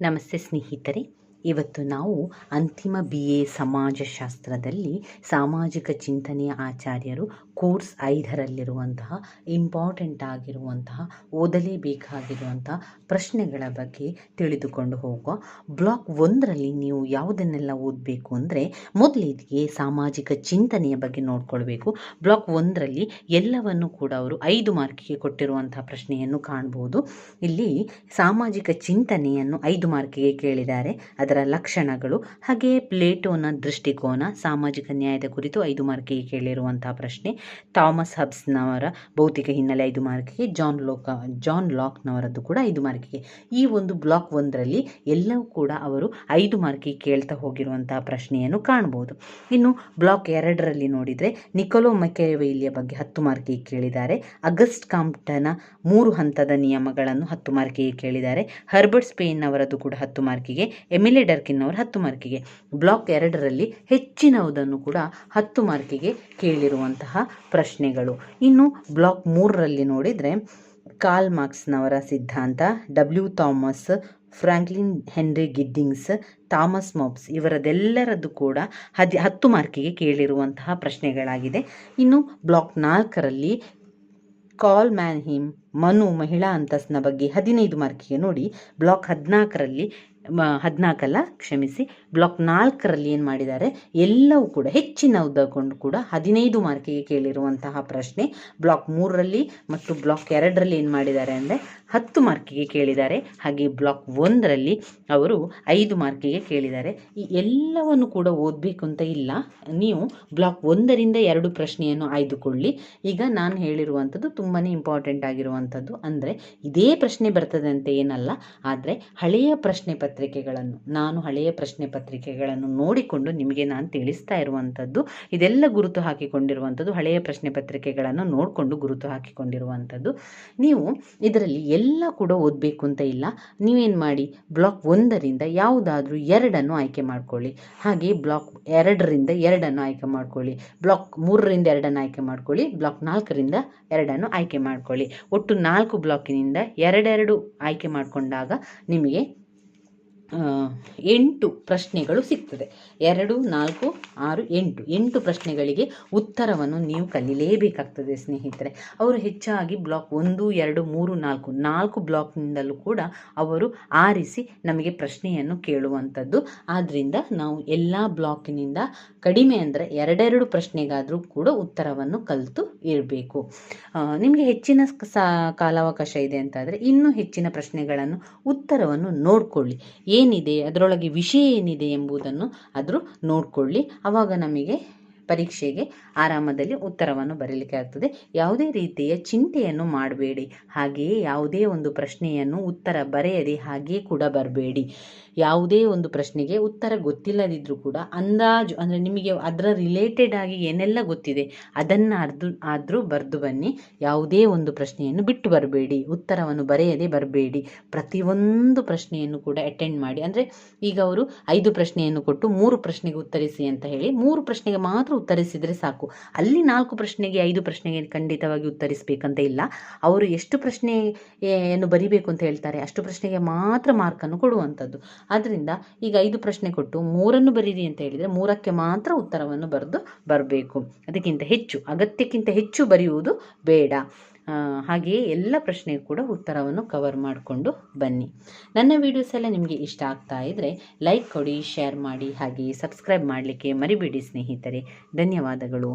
ನಮಸ್ತೆ ಸ್ನೇಹಿತರೆ. ಇವತ್ತು ನಾವು ಅಂತಿಮ ಬಿ ಎ ಸಮಾಜಶಾಸ್ತ್ರದಲ್ಲಿ ಸಾಮಾಜಿಕ ಚಿಂತನೆಯ ಆಚಾರ್ಯರು ಕೋರ್ಸ್ ಐದರಲ್ಲಿರುವಂತಹ ಇಂಪಾರ್ಟೆಂಟ್ ಆಗಿರುವಂತಹ ಓದಲೇಬೇಕಾಗಿರುವಂತಹ ಪ್ರಶ್ನೆಗಳ ಬಗ್ಗೆ ತಿಳಿದುಕೊಂಡು ಹೋಗುವ. ಬ್ಲಾಕ್ ಒಂದರಲ್ಲಿ ನೀವು ಯಾವುದನ್ನೆಲ್ಲ ಓದಬೇಕು ಅಂದರೆ ಮೊದಲಿಗೆ ಸಾಮಾಜಿಕ ಚಿಂತನೆಯ ಬಗ್ಗೆ ನೋಡ್ಕೊಳ್ಬೇಕು. ಬ್ಲಾಕ್ ಒಂದರಲ್ಲಿ ಎಲ್ಲವನ್ನು ಕೂಡ ಅವರು ಐದು ಮಾರ್ಕಿಗೆ ಕೊಟ್ಟಿರುವಂತಹ ಪ್ರಶ್ನೆಯನ್ನು ಕಾಣ್ಬೋದು. ಇಲ್ಲಿ ಸಾಮಾಜಿಕ ಚಿಂತನೆಯನ್ನು ಐದು ಮಾರ್ಕಿಗೆ ಕೇಳಿದ್ದಾರೆ. ಅದರ ಲಕ್ಷಣಗಳು, ಹಾಗೆಯೇ ಪ್ಲೇಟೋನ ದೃಷ್ಟಿಕೋನ, ಸಾಮಾಜಿಕ ನ್ಯಾಯದ ಕುರಿತು ಐದು ಮಾರ್ಕಿಗೆ ಕೇಳಿರುವಂತಹ ಪ್ರಶ್ನೆ. ಥಾಮಸ್ ಹಬ್ಸ್ನವರ ಭೌತಿಕ ಹಿನ್ನೆಲೆ ಐದು ಮಾರ್ಕಿಗೆ, ಜಾನ್ ಲೋಕ, ಜಾನ್ ಲಾಕ್ನವರದ್ದು ಕೂಡ ಐದು ಮಾರ್ಕಿಗೆ. ಈ ಒಂದು ಬ್ಲಾಕ್ ಒಂದರಲ್ಲಿ ಎಲ್ಲವೂ ಕೂಡ ಅವರು ಐದು ಮಾರ್ಕಿಗೆ ಕೇಳ್ತಾ ಹೋಗಿರುವಂತಹ ಪ್ರಶ್ನೆಯನ್ನು ಕಾಣಬಹುದು ಇನ್ನು ಬ್ಲಾಕ್ ಎರಡರಲ್ಲಿ ನೋಡಿದರೆ ನಿಕೋಲೋ ಮೆಕೆವೈಲಿಯ ಬಗ್ಗೆ ಹತ್ತು ಮಾರ್ಕಿಗೆ ಕೇಳಿದ್ದಾರೆ. ಅಗಸ್ಟ್ ಕಾಂಪ್ಟನ ಮೂರು ಹಂತದ ನಿಯಮಗಳನ್ನು ಹತ್ತು ಮಾರ್ಕಿಗೆ ಕೇಳಿದ್ದಾರೆ. ಹರ್ಬರ್ಟ್ ಸ್ಪೇನ್ ಅವರದ್ದು ಕೂಡ ಹತ್ತು ಮಾರ್ಕಿಗೆ. ಎಮಿಲೆ ಡರ್ಕಿನ್ ಅವರು ಹತ್ತು ಮಾರ್ಕಿಗೆ. ಬ್ಲಾಕ್ ಎರಡರಲ್ಲಿ ಹೆಚ್ಚಿನವುದನ್ನು ಕೂಡ ಹತ್ತು ಮಾರ್ಕಿಗೆ ಕೇಳಿರುವಂತಹ ಪ್ರಶ್ನೆಗಳು. ಇನ್ನು ಬ್ಲಾಕ್ ಮೂರರಲ್ಲಿ ನೋಡಿದರೆ ಕಾರ್ಲ್ ಮಾರ್ಕ್ಸ್ನವರ ಸಿದ್ಧಾಂತ W Thomas Franklin Henry Giddings Thomas Hobbes ಇವರದೆಲ್ಲರದ್ದು ಕೂಡ ಹದಿ, ಹತ್ತು ಮಾರ್ಕಿಗೆ ಕೇಳಿರುವಂತಹ ಪ್ರಶ್ನೆಗಳಾಗಿದೆ. ಇನ್ನು ಬ್ಲಾಕ್ ನಾಲ್ಕರಲ್ಲಿ ಕಾಲ್ ಮ್ಯಾನ್ ಹಿಮ್ ಮನು, ಮಹಿಳಾ ಅಂತಸ್ನ ಬಗ್ಗೆ ಹದಿನೈದು ಮಾರ್ಕಿಗೆ ನೋಡಿ, ಬ್ಲಾಕ್ ಹದಿನಾಲ್ಕರಲ್ಲಿ ಹದಿನಾಲ್ಕಲ್ಲ ಕ್ಷಮಿಸಿ. ಬ್ಲಾಕ್ ನಾಲ್ಕರಲ್ಲಿ ಏನು ಮಾಡಿದ್ದಾರೆ? ಎಲ್ಲವೂ ಕೂಡ, ಹೆಚ್ಚಿನ ಉದ್ದಕೊಂಡು ಕೂಡ ಹದಿನೈದು ಮಾರ್ಕಿಗೆ ಕೇಳಿರುವಂತಹ ಪ್ರಶ್ನೆ. ಬ್ಲಾಕ್ ಮೂರರಲ್ಲಿ ಮತ್ತು ಬ್ಲಾಕ್ ಎರಡರಲ್ಲಿ ಏನು ಮಾಡಿದ್ದಾರೆ ಅಂದರೆ ಹತ್ತು ಮಾರ್ಕಿಗೆ ಕೇಳಿದ್ದಾರೆ. ಹಾಗೆ ಬ್ಲಾಕ್ ಒಂದರಲ್ಲಿ ಅವರು ಐದು ಮಾರ್ಕಿಗೆ ಕೇಳಿದ್ದಾರೆ. ಈ ಎಲ್ಲವನ್ನು ಕೂಡ ಓದಬೇಕು ಅಂತ ಇಲ್ಲ. ನೀವು ಬ್ಲಾಕ್ ಒಂದರಿಂದ ಎರಡು ಪ್ರಶ್ನೆಯನ್ನು ಆಯ್ದುಕೊಳ್ಳಿ. ಈಗ ನಾನು ಹೇಳಿರುವಂಥದ್ದು ತುಂಬಾ ಇಂಪಾರ್ಟೆಂಟ್ ಆಗಿರುವಂಥದ್ದು. ಅಂದರೆ ಇದೇ ಪ್ರಶ್ನೆ ಬರ್ತದೆ ಅಂತ ಏನಲ್ಲ, ಆದರೆ ಹಳೆಯ ಪ್ರಶ್ನೆ ಪತ್ರಿಕೆಗಳನ್ನು, ನಾನು ಹಳೆಯ ಪ್ರಶ್ನೆ ಪತ್ರಿಕೆಗಳನ್ನು ನೋಡಿಕೊಂಡು ನಿಮಗೆ ನಾನು ತಿಳಿಸ್ತಾ ಇರುವಂಥದ್ದು, ಇದೆಲ್ಲ ಗುರುತು ಹಾಕಿಕೊಂಡಿರುವಂಥದ್ದು, ಹಳೆಯ ಪ್ರಶ್ನೆ ಪತ್ರಿಕೆಗಳನ್ನು ನೋಡಿಕೊಂಡು ಗುರುತು ಹಾಕಿಕೊಂಡಿರುವಂಥದ್ದು. ನೀವು ಇದರಲ್ಲಿ ಎಲ್ಲ ಕೂಡ ಓದಬೇಕು ಅಂತ ಇಲ್ಲ. ನೀವೇನು ಮಾಡಿ, ಬ್ಲಾಕ್ ಒಂದರಿಂದ ಯಾವುದಾದ್ರೂ ಎರಡನ್ನು ಆಯ್ಕೆ ಮಾಡಿಕೊಳ್ಳಿ. ಹಾಗೆ ಬ್ಲಾಕ್ ಎರಡರಿಂದ ಎರಡನ್ನು ಆಯ್ಕೆ ಮಾಡಿಕೊಳ್ಳಿ. ಬ್ಲಾಕ್ ಮೂರರಿಂದ ಎರಡನ್ನು ಆಯ್ಕೆ ಮಾಡಿಕೊಳ್ಳಿ. ಬ್ಲಾಕ್ ನಾಲ್ಕರಿಂದ ಎರಡನ್ನು ಆಯ್ಕೆ ಮಾಡಿಕೊಳ್ಳಿ. ಒಟ್ಟು ನಾಲ್ಕು ಬ್ಲಾಕಿನಿಂದ ಎರಡೆರಡು ಆಯ್ಕೆ ಮಾಡಿಕೊಂಡಾಗ ನಿಮಗೆ ಎಂಟು ಪ್ರಶ್ನೆಗಳು ಸಿಗ್ತದೆ. ಎರಡು, ನಾಲ್ಕು, ಆರು, ಎಂಟು. ಎಂಟು ಪ್ರಶ್ನೆಗಳಿಗೆ ಉತ್ತರವನ್ನು ನೀವು ಕಲಿಯಲೇಬೇಕಾಗ್ತದೆ ಸ್ನೇಹಿತರೆ. ಅವರು ಹೆಚ್ಚಾಗಿ ಬ್ಲಾಕ್ ಒಂದು, ಎರಡು, ಮೂರು, ನಾಲ್ಕು ನಾಲ್ಕು ಬ್ಲಾಕ್ನಿಂದಲೂ ಕೂಡ ಅವರು ಆರಿಸಿ ನಮಗೆ ಪ್ರಶ್ನೆಯನ್ನು ಕೇಳುವಂಥದ್ದು. ಆದ್ದರಿಂದ ನಾವು ಎಲ್ಲ ಬ್ಲಾಕಿನಿಂದ ಕಡಿಮೆ ಅಂದರೆ ಎರಡೆರಡು ಪ್ರಶ್ನೆಗಾದರೂ ಕೂಡ ಉತ್ತರವನ್ನು ಕಲಿತು ಇರಬೇಕು. ನಿಮಗೆ ಹೆಚ್ಚಿನ ಸಾ, ಕಾಲಾವಕಾಶ ಇದೆ ಅಂತಾದರೆ ಇನ್ನೂ ಹೆಚ್ಚಿನ ಪ್ರಶ್ನೆಗಳನ್ನು ಉತ್ತರವನ್ನು ನೋಡಿಕೊಳ್ಳಿ. ಏನಿದೆ ಅದರೊಳಗೆ ವಿಷಯ ಏನಿದೆ ಎಂಬುದನ್ನು ಆದರೂ ನೋಡಿಕೊಳ್ಳಿ. ಆವಾಗ ನಮಗೆ ಪರೀಕ್ಷೆಗೆ ಆರಾಮದಲ್ಲಿ ಉತ್ತರವನ್ನು ಬರೀಲಿಕ್ಕೆ ಆಗ್ತದೆ. ಯಾವುದೇ ರೀತಿಯ ಚಿಂತೆಯನ್ನು ಮಾಡಬೇಡಿ. ಹಾಗೆಯೇ ಯಾವುದೇ ಒಂದು ಪ್ರಶ್ನೆಯನ್ನು ಉತ್ತರ ಬರೆಯದೆ ಹಾಗೆಯೇ ಕೂಡ ಬರಬೇಡಿ. ಯಾವುದೇ ಒಂದು ಪ್ರಶ್ನೆಗೆ ಉತ್ತರ ಗೊತ್ತಿಲ್ಲದಿದ್ದರೂ ಕೂಡ ಅಂದಾಜು, ಅಂದರೆ ನಿಮಗೆ ಅದರ ರಿಲೇಟೆಡ್ ಆಗಿ ಏನೆಲ್ಲ ಗೊತ್ತಿದೆ, ಅದನ್ನು ಅರ್ದು, ಆದರೂ ಬರೆದು ಬನ್ನಿ. ಯಾವುದೇ ಒಂದು ಪ್ರಶ್ನೆಯನ್ನು ಬಿಟ್ಟು ಬರಬೇಡಿ. ಉತ್ತರವನ್ನು ಬರೆಯದೆ ಬರಬೇಡಿ. ಪ್ರತಿಯೊಂದು ಪ್ರಶ್ನೆಯನ್ನು ಕೂಡ ಅಟೆಂಡ್ ಮಾಡಿ. ಅಂದರೆ ಈಗ ಅವರು ಐದು ಪ್ರಶ್ನೆಯನ್ನು ಕೊಟ್ಟು ಮೂರು ಪ್ರಶ್ನೆಗೆ ಉತ್ತರಿಸಿ ಅಂತ ಹೇಳಿ, ಮೂರು ಪ್ರಶ್ನೆಗೆ ಮಾತ್ರ ಉತ್ತರಿಸಿದರೆ ಸಾಕು. ಅಲ್ಲಿ ನಾಲ್ಕು ಪ್ರಶ್ನೆಗೆ ಐದು ಪ್ರಶ್ನೆಗೆ ಖಂಡಿತವಾಗಿ ಉತ್ತರಿಸಬೇಕಂತ ಇಲ್ಲ. ಅವರು ಎಷ್ಟು ಪ್ರಶ್ನೆಯನ್ನು ಬರಿಬೇಕು ಅಂತ ಹೇಳ್ತಾರೆ, ಅಷ್ಟು ಪ್ರಶ್ನೆಗೆ ಮಾತ್ರ ಮಾರ್ಕನ್ನು ಕೊಡುವಂಥದ್ದು ಆದ್ದರಿಂದ ಈಗ ಐದು ಪ್ರಶ್ನೆ ಕೊಟ್ಟು ಮೂರನ್ನು ಬರೀರಿ ಅಂತ ಹೇಳಿದರೆ ಮೂರಕ್ಕೆ ಮಾತ್ರ ಉತ್ತರವನ್ನು ಬರೆದು ಬರಬೇಕು. ಅದಕ್ಕಿಂತ ಹೆಚ್ಚು, ಅಗತ್ಯಕ್ಕಿಂತ ಹೆಚ್ಚು ಬರೆಯುವುದು ಬೇಡ. ಹಾಗೆಯೇ ಎಲ್ಲ ಪ್ರಶ್ನೆಗೂ ಕೂಡ ಉತ್ತರವನ್ನು ಕವರ್ ಮಾಡಿಕೊಂಡು ಬನ್ನಿ. ನನ್ನ ವಿಡಿಯೋಸ್ ಎಲ್ಲ ನಿಮಗೆ ಇಷ್ಟ ಆಗ್ತಾ ಇದ್ದರೆ ಲೈಕ್ ಕೊಡಿ ಶೇರ್ ಮಾಡಿ, ಹಾಗೆಯೇ ಸಬ್ಸ್ಕ್ರೈಬ್ ಮಾಡಲಿಕ್ಕೆ ಮರಿಬೇಡಿ ಸ್ನೇಹಿತರೆ. ಧನ್ಯವಾದಗಳು.